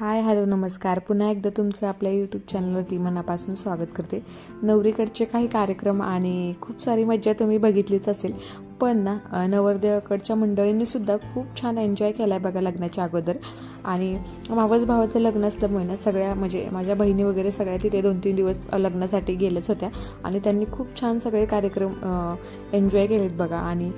Hi hello नमस्कार. पुन्हा एकदा तुमचं आपल्या यूट्यूब चॅनलवरती मनापासून स्वागत करते. नवरीकडचे काही कार्यक्रम आणि खूप सारी मज्जा तुम्ही बघितलीच असेल. पण ना नवरदेवाकडच्या मंडळींनी सुद्धा खूप छान एन्जॉय केला आहे बघा लग्नाच्या अगोदर. आणि मावस भावाचं लग्न असल्यामुळे ना सगळ्या म्हणजे माझ्या बहिणी वगैरे सगळ्या तिथे दोन तीन दिवस लग्नासाठी गेल्याच होत्या. आणि त्यांनी खूप छान सगळे कार्यक्रम एन्जॉय केलेत बघा. आणि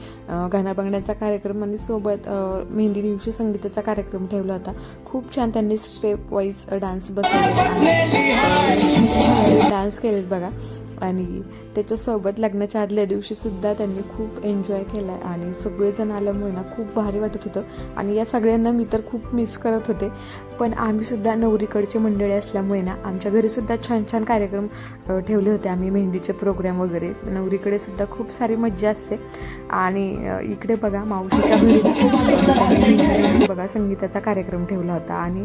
गाणं बघण्याचा कार्यक्रम आणि सोबत मेहंदी दिवशी संगीताचा कार्यक्रम ठेवला होता. खूप छान त्यांनी स्टेप वाईज डान्स बसवले आणि डान्स केलेत बघा. आणि त्याच्यासोबत लग्नाच्या आदल्या दिवशीसुद्धा त्यांनी खूप एन्जॉय केला आणि सगळेजण आल्यामुळे ना खूप भारी वाटत होतं. आणि या सगळ्यांना मी तर खूप मिस करत होते. पण आम्हीसुद्धा नवरीकडची मंडळी असल्यामुळे ना आमच्या घरीसुद्धा छान छान कार्यक्रम ठेवले होते. आम्ही मेहंदीचे प्रोग्राम वगैरे. नवरीकडे सुद्धा खूप सारी मज्जा असते. आणि इकडे बघा मावशीच्या घरी बघा संगीताचा कार्यक्रम ठेवला होता. आणि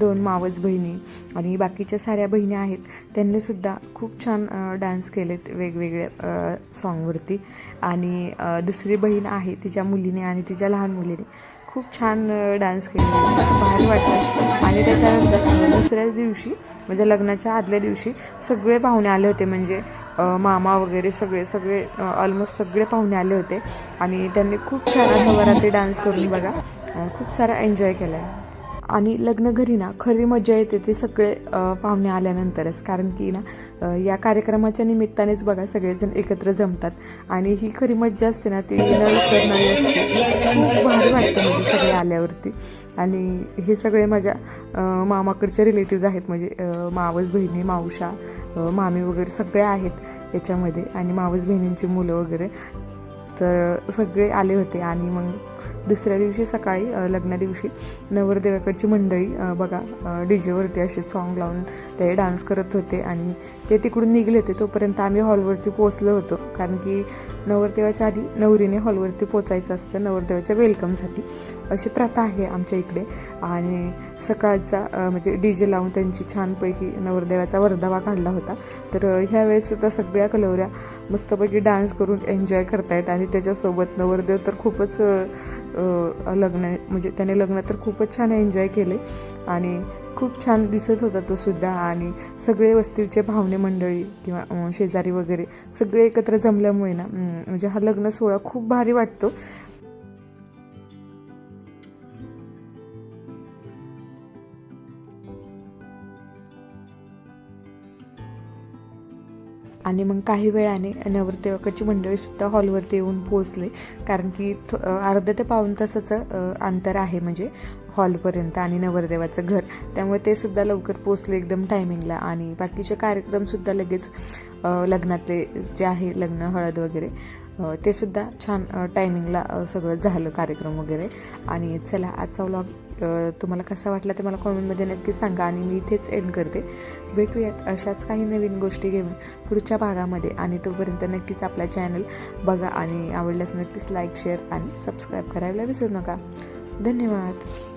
दोन मावस बहिणी आणि बाकीच्या साऱ्या बहिणी आहेत. त्यांनीसुद्धा खूप छान डान्स केलेत वेगवेगळ्या सॉन्गवरती आणि दुसरी बहीण आहे तिच्या मुलीने आणि तिच्या लहान मुलीने. खूप छान डान्स केलेला भारी वाटतं. आणि त्याच्यानंतर दुसऱ्याच दिवशी म्हणजे लग्नाच्या आदल्या दिवशी सगळे पाहुणे आले होते. म्हणजे मामा वगैरे सगळे सगळे ऑलमोस्ट सगळे पाहुणे आले होते. आणि त्यांनी खूप छान असं वराती डान्स करून बघा. खूप सारा एन्जॉय केला आहे आणि लग्न घरी ना खरी मजा येते ते सगळे पाहुणे आल्यानंतरच. कारण की ना या कार्यक्रमाच्या निमित्तानेच बघा सगळेजण एकत्र जमतात. आणि ही खरी मज्जा असते ना ती न विसरणारी असते. खूप भारी वाटतं म्हणजे सगळे आल्यावरती. आणि हे सगळे माझ्या मामाकडचे रिलेटिव्ज आहेत. म्हणजे मावस बहिणी मावशा मामी वगैरे सगळे आहेत याच्यामध्ये. आणि मावस बहिणींची मुलं वगैरे. तर सगळे आले होते आणि मग दुसऱ्या दिवशी सकाळी लग्नादिवशी लग्ना दिवशी नवरदेवाकडची मंडळी बघा डी जेवरती असे सॉन्ग लावून ते डान्स करत होते आणि ते तिकडून निघले होते. तोपर्यंत आम्ही हॉलवरती पोचलो होतो. कारण की नवरदेवाच्या आधी नवरीने हॉलवरती पोचायचं असतं नवरदेवाच्या वेलकमसाठी अशी प्रथा आहे आमच्या इकडे. आणि सकाळचा म्हणजे डी जे लावून त्यांची छानपैकी नवरदेवाचा वर्धावा काढला होता. तर ह्यावेळेससुद्धा ह्यावेळेस सुद्धा सगळ्या कलवऱ्या मस्तपैकी डान्स करून एन्जॉय करतायत. आणि त्याच्यासोबत नवरदेव तर खूपच लग्न म्हणजे त्याने लग्न तर खूपच छान एन्जॉय केले. आणि खूप छान दिसत होता तो सुद्धा. आणि सगळे वस्तीचे भावने मंडळी किंवा शेजारी वगैरे सगळे एकत्र जमल्यामुळे ना म्हणजे हा लग्न सोहळा खूप भारी वाटतो. आणि मग काही वेळाने नवरदेवकाची मंडळीसुद्धा हॉलवरती येऊन पोहोचले. कारण की थो- अर्धा ते पाऊण तासाचं अंतर आहे म्हणजे हॉलपर्यंत आणि नवरदेवाचं घर. त्यामुळे ते सुद्धा लवकर पोचले एकदम टायमिंगला आणि बाकीचे कार्यक्रमसुद्धा लगेच लग्नातले जे आहे लग्न हळद वगैरे ते सुद्धा छान टायमिंगला सगळं झालं कार्यक्रम वगैरे. आणि चला आजचा व्लॉग तुम्हाला कसा वाटला ते मला कॉमेंटमध्ये नक्की सांगा आणि मी इथेच एंड करते. भेटूयात अशाच काही नवीन गोष्टी घेऊन पुढच्या भागामध्ये. आणि तोपर्यंत नक्कीच आपला चॅनल बघा आणि आवडल्यास नक्कीच लाईक शेअर आणि सबस्क्राईब करायला विसरू नका. धन्यवाद.